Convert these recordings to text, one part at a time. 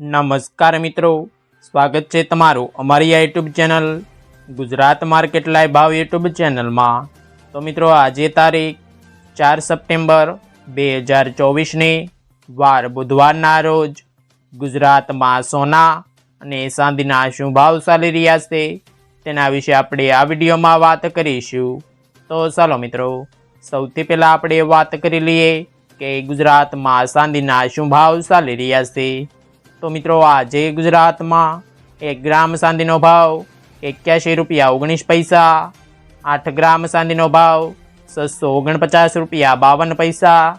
નમસ્કાર મિત્રો, સ્વાગત છે તમારું અમારી આ YouTube channel Gujarat market live ભાવ યુટ્યુબ ચેનલમાં. તો મિત્રો, આજે તારીખ ચાર સપ્ટેમ્બર બે હજાર ચોવીસની વાર બુધવારના રોજ ગુજરાતમાં સોના અને ચાંદીના શું ભાવ ચાલી રહ્યા છે તેના વિશે આપણે આ વિડીયોમાં વાત કરીશું. તો ચાલો મિત્રો, સૌથી પહેલાં આપણે વાત કરી લઈએ કે ગુજરાતમાં ચાંદીના શું ભાવ ચાલી રહ્યા છે. તો મિત્રો, આજે ગુજરાતમાં એક ગ્રામ ચાંદીનો ભાવ એક્યાસી રૂપિયા ઓગણીસ પૈસા, આઠ ગ્રામ ચાંદીનો ભાવ છસો ઓગણપચાસ રૂપિયા બાવન પૈસા,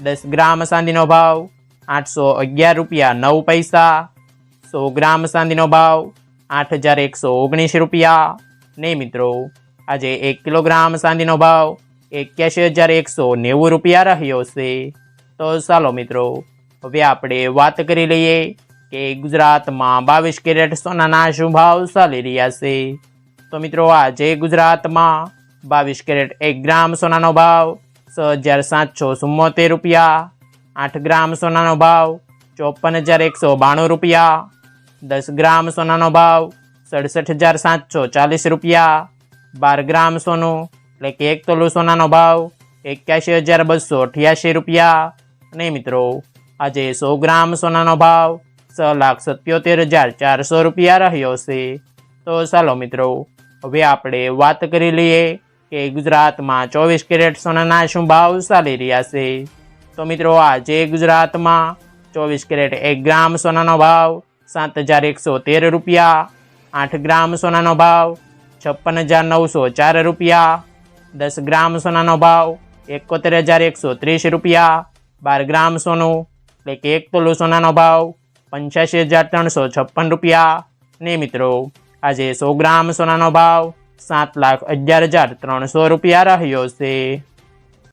દસ ગ્રામ ચાંદીનો ભાવ આઠસો અગિયાર રૂપિયા નવ પૈસા, સો ગ્રામ ચાંદીનો ભાવ આઠ હજાર એકસો ઓગણીસ રૂપિયા. ને મિત્રો, આજે એક કિલોગ્રામ ચાંદીનો ભાવ એક્યાસી હજાર એકસો નેવું રૂપિયા રહ્યો છે. તો ચાલો મિત્રો હવે આપણે વાત કરી લઈએ કે ગુજરાતમાં બાવીસ કેરેટ સોનાના શું ભાવ ચાલી રહ્યા છે. તો મિત્રો, આજે ગુજરાતમાં બાવીસ કેરેટ એક ગ્રામ સોનાનો ભાવ છ હજાર સાતસો ચુમ્મોતેર રૂપિયા, આઠ ગ્રામ સોનાનો ભાવ ચોપન હજાર એકસો બાણું રૂપિયા, દસ ગ્રામ સોનાનો ભાવ સડસઠ હજાર સાતસો ચાલીસ રૂપિયા, બાર ગ્રામ સોનું એટલે કે એક તોલું સોનાનો ભાવ એક્યાસી હજાર બસો અઠ્યાસી રૂપિયા. અને મિત્રો આજે સો ગ્રામ સોનાનો ભાવ, છ લાખ સત્યોતેર હજાર ચારસો રૂપિયા રહ્યો છે. તો ચાલો મિત્રો, હવે આપણે વાત કરી લઈએ કે ગુજરાતમાં ચોવીસ કેરેટ સોનાના શું ભાવ ચાલી રહ્યા છે. તો મિત્રો, આજે ગુજરાતમાં ચોવીસ કેરેટ એક ગ્રામ સોનાનો ભાવ, સાત હજાર એકસો તેર રૂપિયા, આઠ ગ્રામ સોનાનો ભાવ, છપ્પન હજાર નવસો ચાર રૂપિયા, દસ ગ્રામ સોનાનો ભાવ, એકોતેર હજાર એકસો ત્રીસ રૂપિયા, બાર ગ્રામ સોનું એટલે કે એક તોલું સોનાનો ભાવ, પંચ્યાસી હજાર ત્રણસો છપ્પન રૂપિયા. ને મિત્રો, આજે સો ગ્રામ સોનાનો ભાવ, સાત લાખ અગિયાર હજાર ત્રણસો રૂપિયા રહ્યો છે.